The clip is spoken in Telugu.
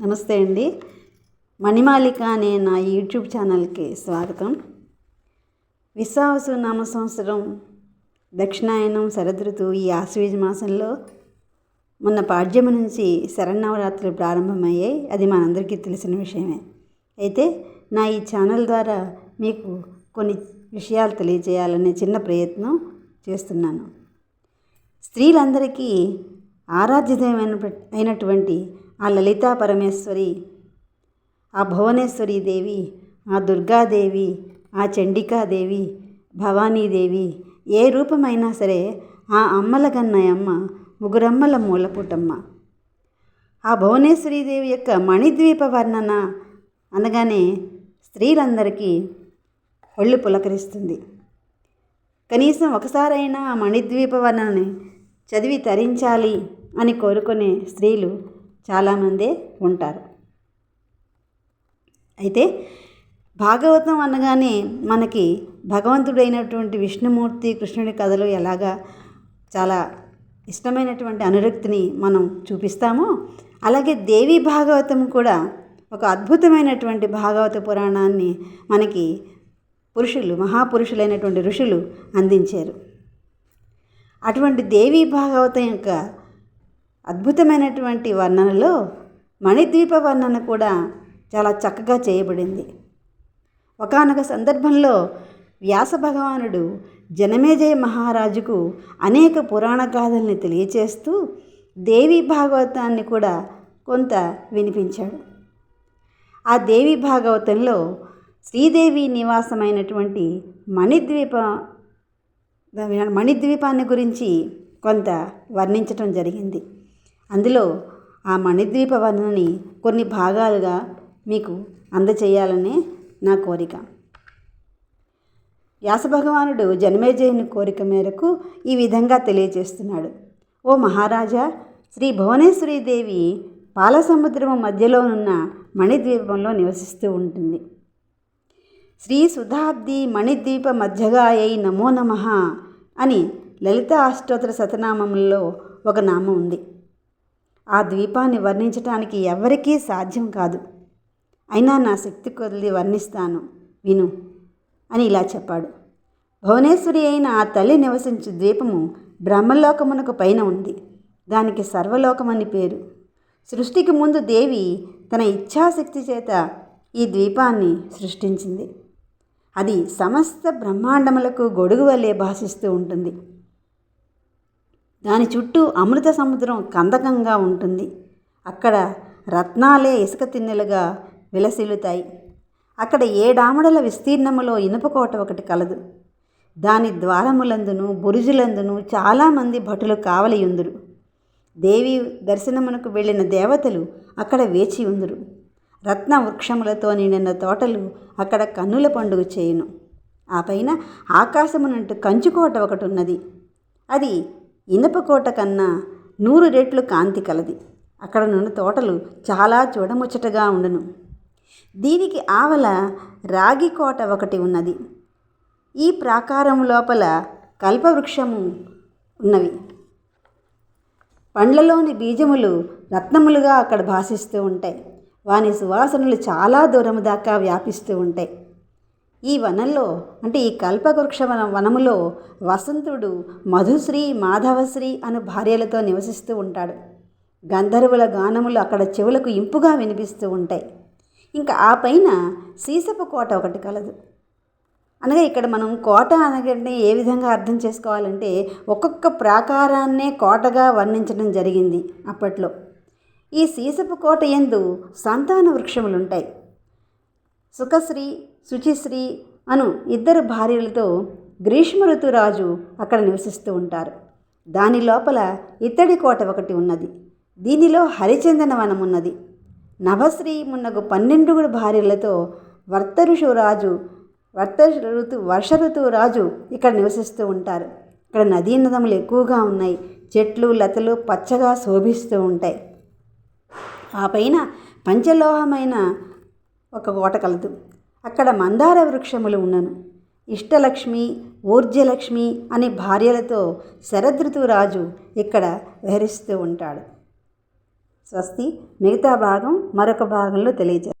నమస్తే అండి. మణిమాలిక అనే నా యూట్యూబ్ ఛానల్కి స్వాగతం. విశ్వాసు నామ సంవత్సరం దక్షిణాయనం శరదృతువు ఈ ఆశ్వీజ మాసంలో మొన్న పాడ్యము నుంచి శరణవరాత్రులు ప్రారంభమయ్యాయి. అది మనందరికీ తెలిసిన విషయమే. అయితే నా ఈ ఛానల్ ద్వారా మీకు కొన్ని విషయాలు తెలియజేయాలనే చిన్న ప్రయత్నం చేస్తున్నాను. స్త్రీలందరికీ ఆరాధ్యమైన అయినటువంటి ఆ లలితా పరమేశ్వరి ఆ భువనేశ్వరి దేవి ఆ దుర్గాదేవి ఆ చండికాదేవి భవానీదేవి ఏ రూపమైనా సరే ఆ అమ్మల గన్నయమ్మ ముగురమ్మల మూలపుటమ్మ. ఆ భువనేశ్వరీదేవి యొక్క మణిద్వీప వర్ణన అనగానే స్త్రీలందరికీ ఒళ్ళు పులకరిస్తుంది. కనీసం ఒకసారైనా ఆ మణిద్వీప వర్ణనని చదివి తరించాలి అని కోరుకునే స్త్రీలు చాలామందే ఉంటారు. అయితే భాగవతం అనగానే మనకి భగవంతుడైనటువంటి విష్ణుమూర్తి కృష్ణుడి కథలు ఎలాగా చాలా ఇష్టమైనటువంటి అనురక్తిని మనం చూపిస్తామో అలాగే దేవి భాగవతం కూడా ఒక అద్భుతమైనటువంటి భాగవత పురాణాన్ని మనకి పురుషులు మహాపురుషులైనటువంటి ఋషులు అందించారు. అటువంటి దేవీ భాగవతం యొక్క అద్భుతమైనటువంటి వర్ణనలో మణిద్వీప వర్ణన కూడా చాలా చక్కగా చేయబడింది. ఒకనొక సందర్భంలో వ్యాస భగవానుడు జనమేజయ మహారాజుకు అనేక పురాణ గాథల్ని తెలియచేస్తూ దేవి భాగవతాన్ని కూడా కొంత వినిపించాడు. ఆ దేవి భాగవతంలో శ్రీదేవి నివాసమైనటువంటి మణిద్వీప మణిద్వీపాన్ని గురించి కొంత వర్ణించటం జరిగింది. అందులో ఆ మణిద్వీప వర్ణని కొన్ని భాగాలుగా మీకు అందచేయాలనే నా కోరిక. వ్యాసభగవానుడు జనమేజయుని కోరిక మేరకు ఈ విధంగా తెలియజేస్తున్నాడు ఓ మహారాజా శ్రీ భువనేశ్వరీదేవి పాలసముద్రము మధ్యలోనున్న మణిద్వీపంలో నివసిస్తూ ఉంటుంది. శ్రీ సుధాబ్ది మణిద్వీప మధ్యగాయై నమో నమ అని లలిత అష్టోత్తర శతనామంలో ఒక నామం ఉంది. ఆ ద్వీపాన్ని వర్ణించటానికి ఎవరికీ సాధ్యం కాదు. అయినా నా శక్తి కొద్ది వర్ణిస్తాను. విను అని ఇలా చెప్పాడు. భువనేశ్వరి అయిన ఆ తల్లి నివసించు ద్వీపము బ్రహ్మలోకమునకు పైన ఉంది. దానికి సర్వలోకమని పేరు. సృష్టికి ముందు దేవి తన ఇచ్ఛాశక్తి చేత ఈ ద్వీపాన్ని సృష్టించింది. అది సమస్త బ్రహ్మాండములకు గొడుగు వలె భాషిస్తూ ఉంటుంది. దాని చుట్టూ అమృత సముద్రం కందకంగా ఉంటుంది. అక్కడ రత్నాలే ఇసుక తిన్నెలుగా విలసిల్లుతాయి. అక్కడ ఏడామడల విస్తీర్ణములో ఇనుపకోట ఒకటి కలదు. దాని ద్వారములందును బురుజులందును చాలామంది భటులు కావలియుందురు. దేవి దర్శనమునకు వెళ్ళిన దేవతలు అక్కడ వేచి ఉందురు. రత్న వృక్షములతో నిండిన తోటలు అక్కడ కన్నుల పండుగ చేయును. ఆ పైన ఆకాశమునంటూ కంచుకోట ఒకటి ఉన్నది అది ఇనపకోట కన్నా నూరు రెట్లు కాంతి కలది. అక్కడ నున్న తోటలు చాలా చూడముచ్చటగా ఉండను. దీనికి ఆవల రాగి కోట ఒకటి ఉన్నది. ఈ ప్రాకారం లోపల కల్పవృక్షము ఉన్నవి. పండ్లలోని బీజములు రత్నములుగా అక్కడ భాషిస్తూ ఉంటాయి. వాని సువాసనలు చాలా దూరం దాకా వ్యాపిస్తూ ఉంటాయి. ఈ వనంలో అంటే ఈ కల్పవృక్ష వన వనములో వసంతుడు మధుశ్రీ మాధవశ్రీ అను భార్యలతో నివసిస్తూ ఉంటాడు. గంధర్వుల గానములు అక్కడ చెవులకు ఇంపుగా వినిపిస్తూ ఉంటాయి. ఇంకా ఆ పైన సీసపు కోట ఒకటి కలదు. అనగా ఇక్కడ మనం కోట అనగానే ఏ విధంగా అర్థం చేసుకోవాలంటే ఒక్కొక్క ప్రాకారాన్నే కోటగా వర్ణించడం జరిగింది అప్పట్లో. ఈ సీసపు కోట ఎందు సంతాన వృక్షములుంటాయి. సుఖశ్రీ శుచిశ్రీ అను ఇద్దరు భార్యలతో గ్రీష్మ ఋతురాజు అక్కడ నివసిస్తూ ఉంటారు. దాని లోపల ఇత్తడి కోట ఒకటి ఉన్నది. దీనిలో హరిచందన వనం ఉన్నది. నభశ్రీ మున్నగు పన్నెండుగుడు భార్యలతో వర్తఋషురాజు వర్త ఋతు వర్ష ఋతువు రాజు ఇక్కడ నివసిస్తూ ఉంటారు. ఇక్కడ నదీ నదములు ఎక్కువగా ఉన్నాయి. చెట్లు లతలు పచ్చగా శోభిస్తూ ఉంటాయి. ఆ పైన పంచలోహమైన ఒక కోట కలదు. అక్కడ మందార వృక్షములు ఉన్నను. ఇష్టలక్ష్మి ఊర్జలక్ష్మి అనే భార్యలతో శరదృతువు రాజు ఇక్కడ విహరిస్తూ ఉంటాడు. స్వస్తి మిగతా భాగం మరొక భాగంలో తెలియజేస్తాను.